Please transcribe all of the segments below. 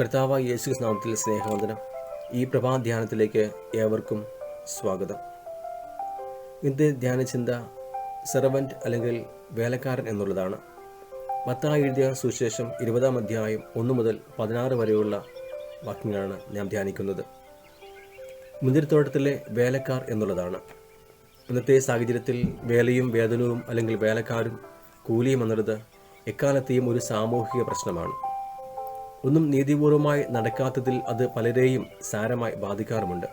കർത്താവ് യേശു നാമത്തിൽ സ്നേഹവന്ദനം. ഈ പ്രഭാധ്യാനത്തിലേക്ക് ഏവർക്കും സ്വാഗതം. ഇന്നത്തെ ധ്യാനചിന്ത സെർവന്റ് അല്ലെങ്കിൽ വേലക്കാരൻ എന്നുള്ളതാണ്. മത്തായി എഴുതിയ സുശേഷം ഇരുപതാം അധ്യായം ഒന്ന് മുതൽ പതിനാറ് വരെയുള്ള വാക്യങ്ങളാണ് ഞാൻ ധ്യാനിക്കുന്നത്. മുന്തിരിത്തോട്ടത്തിലെ വേലക്കാർ എന്നുള്ളതാണ്. ഇന്നത്തെ സാഹചര്യത്തിൽ വേലയും വേതനവും അല്ലെങ്കിൽ വേലക്കാരും കൂലിയും എന്നുള്ളത് എക്കാലത്തെയും ഒരു സാമൂഹിക പ്രശ്നമാണ്. ഒന്നും നീതിപൂർവമായി നടക്കാത്തതിൽ അത് പലരെയും സാരമായി ബാധിക്കാറുമുണ്ട്.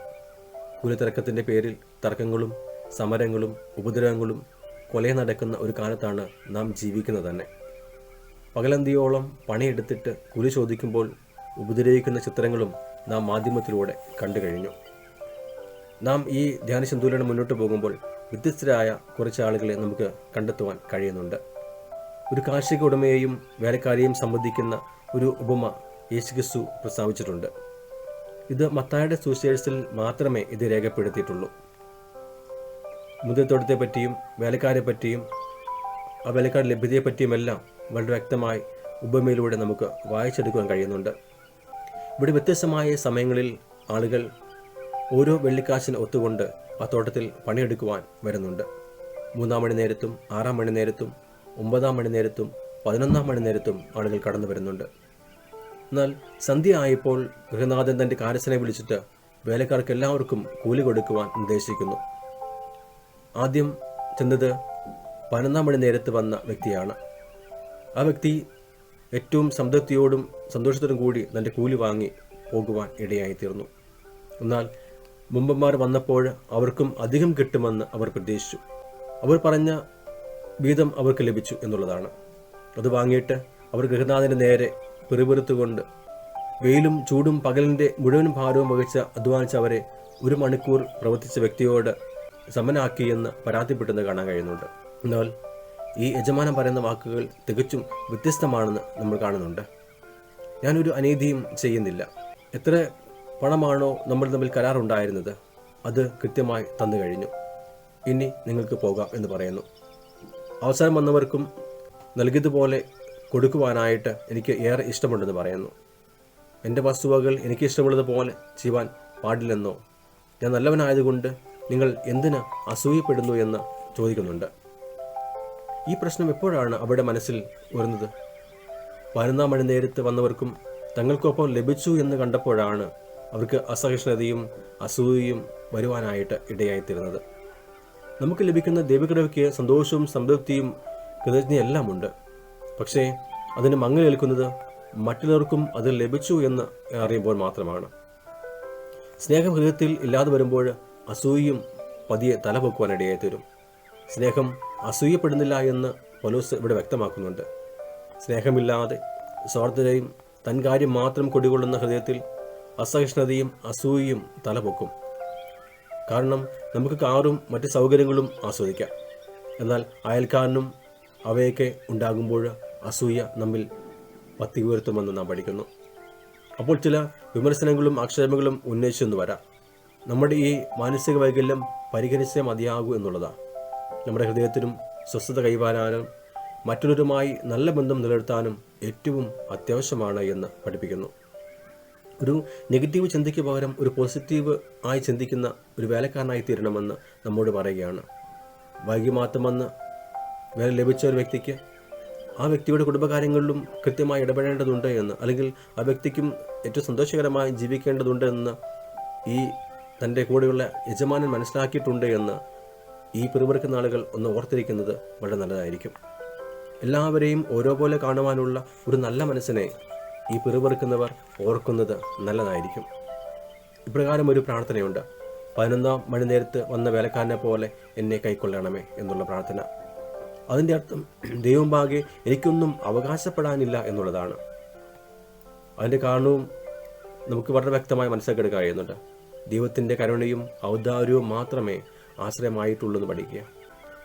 കുലതർക്കത്തിന്റെ പേരിൽ തർക്കങ്ങളും സമരങ്ങളും ഉപദ്രവങ്ങളും കൊല നടക്കുന്ന ഒരു കാലത്താണ് നാം ജീവിക്കുന്നത് തന്നെ. പകലന്തിയോളം പണിയെടുത്തിട്ട് കുലി ചോദിക്കുമ്പോൾ ഉപദ്രവിക്കുന്ന ചിത്രങ്ങളും നാം മാധ്യമത്തിലൂടെ കണ്ടു കഴിഞ്ഞു. നാം ഈ ധ്യാനചിന്തയിലൂടെ മുന്നോട്ട് പോകുമ്പോൾ വ്യത്യസ്തരായ കുറച്ച് ആളുകളെ നമുക്ക് കണ്ടെത്തുവാൻ കഴിയുന്നുണ്ട്. ഒരു കാർഷിക ഉടമയെയും വേലക്കാരെയും സംബന്ധിക്കുന്ന ഒരു ഉപമ യേശുക്രിസ്തു പ്രസ്താവിച്ചിട്ടുണ്ട്. ഇത് മത്തായുടെ സുവിശേഷത്തിൽ മാത്രമേ ഇത് രേഖപ്പെടുത്തിയിട്ടുള്ളൂ. മുതൽത്തോട്ടത്തെ പറ്റിയും വേലക്കാരെ പറ്റിയും ആ വേലക്കാരുടെ ലഭ്യതയെ പറ്റിയുമെല്ലാം വളരെ വ്യക്തമായി ഉപമയിലൂടെ നമുക്ക് വായിച്ചെടുക്കുവാൻ കഴിയുന്നുണ്ട്. ഇവിടെ വ്യത്യസ്തമായ സമയങ്ങളിൽ ആളുകൾ ഓരോ വെള്ളിക്കാശിന് ഒത്തുകൊണ്ട് ആ തോട്ടത്തിൽ പണിയെടുക്കുവാൻ വരുന്നുണ്ട്. മൂന്നാം മണി നേരത്തും ആറാം മണി നേരത്തും ഒമ്പതാം മണി നേരത്തും പതിനൊന്നാം മണി നേരത്തും ആളുകൾ കടന്നു വരുന്നുണ്ട്. എന്നാൽ സന്ധ്യ ആയപ്പോൾ ഗൃഹനാഥൻ തന്റെ കാരസനെ വിളിച്ചിട്ട് വേലക്കാർക്ക് എല്ലാവർക്കും കൂലി കൊടുക്കുവാൻ നിർദ്ദേശിക്കുന്നു. ആദ്യം ചെന്നത് പതിനൊന്നാം മണി നേരത്ത് വന്ന വ്യക്തിയാണ്. ആ വ്യക്തി ഏറ്റവും സംതൃപ്തിയോടും സന്തോഷത്തോടും കൂടി തന്റെ കൂലി വാങ്ങി പോകുവാൻ ഇടയായിത്തീർന്നു. എന്നാൽ മുമ്പന്മാർ വന്നപ്പോൾ അവർക്കും അധികം കിട്ടുമെന്ന് അവർ പ്രതീക്ഷിച്ചു. അവർ പറഞ്ഞ വീതം അവർക്ക് ലഭിച്ചു എന്നുള്ളതാണ്. അത് വാങ്ങിയിട്ട് അവർ ഗൃഹനാഥന്റെ നേരെ പിറുപിറുത്തുകൊണ്ട് വെയിലും ചൂടും പകലിന്റെ മുഴുവൻ ഭാരവും വഹിച്ച് അധ്വാനിച്ച അവരെ ഒരു മണിക്കൂർ പ്രവർത്തിച്ച വ്യക്തിയോട് സമനാക്കിയെന്ന് പരാതിപ്പെട്ടെന്ന് കാണാൻ കഴിയുന്നുണ്ട്. എന്നാൽ ഈ യജമാനം പറയുന്ന വാക്കുകൾ തികച്ചും വ്യത്യസ്തമാണെന്ന് നമ്മൾ കാണുന്നുണ്ട്. ഞാനൊരു അനീതിയും ചെയ്യുന്നില്ല. എത്ര പണമാണോ നമ്മൾ തമ്മിൽ കരാറുണ്ടായിരുന്നത്? അത് കൃത്യമായി തന്നു കഴിഞ്ഞു. ഇനി നിങ്ങൾക്ക് പോകാം എന്ന് പറയുന്നു. അവസരം വന്നവർക്കും നൽകിയതുപോലെ കൊടുക്കുവാനായിട്ട് എനിക്ക് ഏറെ ഇഷ്ടമുണ്ടെന്ന് പറയുന്നു. എന്റെ വസ്തുവകൾ എനിക്ക് ഇഷ്ടമുള്ളതുപോലെ ചെയ്യുവാൻ പാടില്ലെന്നോ? ഞാൻ നല്ലവനായതുകൊണ്ട് നിങ്ങൾ എന്തിന് അസൂയപ്പെടുന്നു എന്ന് ചോദിക്കുന്നുണ്ട്. ഈ പ്രശ്നം എപ്പോഴാണ് അവരുടെ മനസ്സിൽ വരുന്നത് പതിനൊന്നാം മണി നേരത്ത് വന്നവർക്കും തങ്ങൾക്കൊപ്പം ലഭിച്ചു എന്ന് കണ്ടപ്പോഴാണ് അവർക്ക് അസഹിഷ്ണുതയും അസൂയയും വരുവാനായിട്ട് ഇടയായിത്തീരുന്നത് നമുക്ക് ലഭിക്കുന്ന ദൈവകൃപയ്ക്ക് സന്തോഷവും സംതൃപ്തിയും കൃതജ്ഞയെല്ലാം ഉണ്ട് പക്ഷേ അതിന് മങ്ങലേൽക്കുന്നത് മറ്റുള്ളവർക്കും അത് ലഭിച്ചു എന്ന് അറിയുമ്പോൾ മാത്രമാണ്. സ്നേഹം ഹൃദയത്തിൽ ഇല്ലാതെ വരുമ്പോൾ അസൂയയും പതിയെ തലപൊക്കുവാനിടയായി തരും. സ്നേഹം അസൂയപ്പെടുന്നില്ല എന്ന് പൊലൂസ് ഇവിടെ വ്യക്തമാക്കുന്നുണ്ട്. സ്നേഹമില്ലാതെ സ്വാർത്ഥതയും തൻ കാര്യം മാത്രം കൊടികൊള്ളുന്ന ഹൃദയത്തിൽ അസഹിഷ്ണുതയും അസൂയയും തലപൊക്കും. കാരണം നമുക്ക് കാറും മറ്റ് സൗകര്യങ്ങളും ആസ്വദിക്കാം. എന്നാൽ അയൽക്കാരനും അവയൊക്കെ ഉണ്ടാകുമ്പോൾ അസൂയ നമ്മിൽ പത്തി ഉയർത്തുമെന്ന് നാം പഠിക്കുന്നു. അപ്പോൾ ചില വിമർശനങ്ങളും ആക്ഷേപങ്ങളും ഉന്നയിച്ചെന്ന് വരാം. നമ്മുടെ ഈ മാനസിക വൈകല്യം പരിഹരിച്ചേ മതിയാകൂ എന്നുള്ളതാണ് നമ്മുടെ ഹൃദയത്തിനും സ്വസ്ഥത കൈവാരാനും മറ്റുള്ളവരുമായി നല്ല ബന്ധം നിലനിർത്താനും ഏറ്റവും അത്യാവശ്യമാണ് എന്ന് പഠിപ്പിക്കുന്നു. ഒരു നെഗറ്റീവ് ചിന്തയ്ക്ക് പകരം ഒരു പോസിറ്റീവ് ആയി ചിന്തിക്കുന്ന ഒരു വേലക്കാരനായി തീരണമെന്ന് നമ്മോട് പറയുകയാണ്. വൈകി മാത്രമെന്ന് വേല ലഭിച്ച ഒരു വ്യക്തിക്ക് ആ വ്യക്തിയുടെ കുടുംബകാര്യങ്ങളിലും കൃത്യമായി ഇടപെടേണ്ടതുണ്ട് എന്ന് അല്ലെങ്കിൽ ആ വ്യക്തിക്കും ഏറ്റവും സന്തോഷകരമായി ജീവിക്കേണ്ടതുണ്ട് എന്ന് ഈ തന്റെ കൂടെയുള്ള യജമാനൻ മനസ്സിലാക്കിയിട്ടുണ്ട് എന്ന് ഈ പിറുപിറുക്കുന്ന ആളുകൾ ഒന്ന് ഓർത്തിരിക്കുന്നത് വളരെ നല്ലതായിരിക്കും. എല്ലാവരെയും ഓരോ പോലെ കാണുവാനുള്ള ഒരു നല്ല മനസ്സിനെ ഈ പിറുപിറുക്കുന്നവർ ഓർക്കുന്നത് നല്ലതായിരിക്കും. ഇപ്രകാരം ഒരു പ്രാർത്ഥനയുണ്ട്. പതിനൊന്നാം മണി നേരത്ത് വന്ന വേലക്കാരനെ പോലെ എന്നെ കൈക്കൊള്ളണമേ എന്നുള്ള പ്രാർത്ഥന. അതിന്റെ അർത്ഥം ദൈവം ഭാഗെ എനിക്കൊന്നും അവകാശപ്പെടാനില്ല എന്നുള്ളതാണ്. അതിന്റെ കാരണവും നമുക്ക് വളരെ വ്യക്തമായി മനസ്സിലാക്കിയെടുക്കാൻ കഴിയുന്നുണ്ട്. ദൈവത്തിന്റെ കരുണയും ഔദാര്യവും മാത്രമേ ആശ്രയമായിട്ടുള്ളൂ എന്ന് പഠിക്കുക.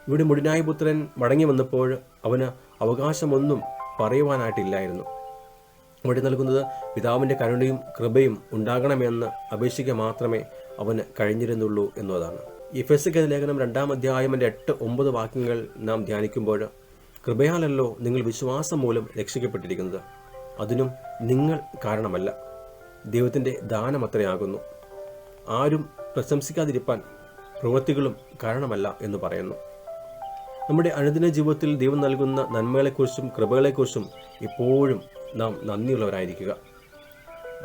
ഇവിടെ മുടിനായ പുത്രൻ മടങ്ങി വന്നപ്പോൾ അവന് അവകാശമൊന്നും പറയുവാനായിട്ടില്ലായിരുന്നു. വഴി നൽകുന്നത് പിതാവിന്റെ കരുണയും കൃപയും ഉണ്ടാകണമെന്ന് അപേക്ഷിക്കുക മാത്രമേ അവന് കഴിഞ്ഞിരുന്നുള്ളൂ എന്നതാണ്. ഈ ഫെസിക്കൽ ലേഖനം രണ്ടാം അധ്യായം എട്ട് ഒമ്പത് വാക്യങ്ങൾ നാം ധ്യാനിക്കുമ്പോൾ കൃപയാലല്ലോ നിങ്ങൾ വിശ്വാസം മൂലം രക്ഷിക്കപ്പെട്ടിരിക്കുന്നത്. അതിനും നിങ്ങൾ കാരണമല്ല. ദൈവത്തിന്റെ ദാനമത്രയാകുന്നു ആരും പ്രശംസിക്കാതിരിപ്പാൻ പ്രവൃത്തികളും കാരണമല്ല എന്ന് പറയുന്നു. നമ്മുടെ അനുദിന ജീവിതത്തിൽ ദൈവം നൽകുന്ന നന്മകളെക്കുറിച്ചും കൃപകളെക്കുറിച്ചും എപ്പോഴും നാം നന്ദിയുള്ളവരായിരിക്കുക.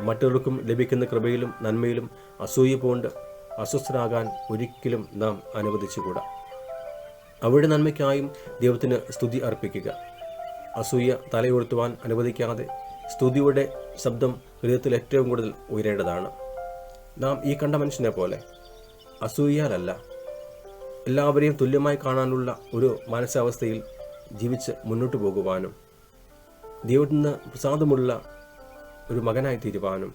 മറ്റവർക്കും ലഭിക്കുന്ന കൃപയിലും നന്മയിലും അസൂയ പോണ്ട് അസ്വസ്ഥനാകാൻ ഒരിക്കലും നാം അനുവദിച്ചുകൂടാ. അവരുടെ നന്മയ്ക്കായും ദൈവത്തിന് സ്തുതി അർപ്പിക്കുക. അസൂയ തലയുയർത്തുവാൻ അനുവദിക്കാതെ സ്തുതിയുടെ ശബ്ദം ഹൃദയത്തിൽ ഏറ്റവും കൂടുതൽ ഉയരേണ്ടതാണ്. നാം ഈ കണ്ട മനുഷ്യനെ പോലെ അസൂയാലല്ല എല്ലാവരെയും തുല്യമായി കാണാനുള്ള ഒരു മാനസാവസ്ഥയിൽ ജീവിച്ച് മുന്നോട്ട് പോകുവാനും ദൈവത്തിൽ നിന്ന് പ്രസാദമുള്ള ഒരു മകനായി തീരുവാനും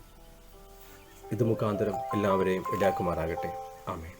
ഇത് മുഖാന്തരം എല്ലാവരെയും ഇടയാക്കുമാറാകട്ടെ. ആമേ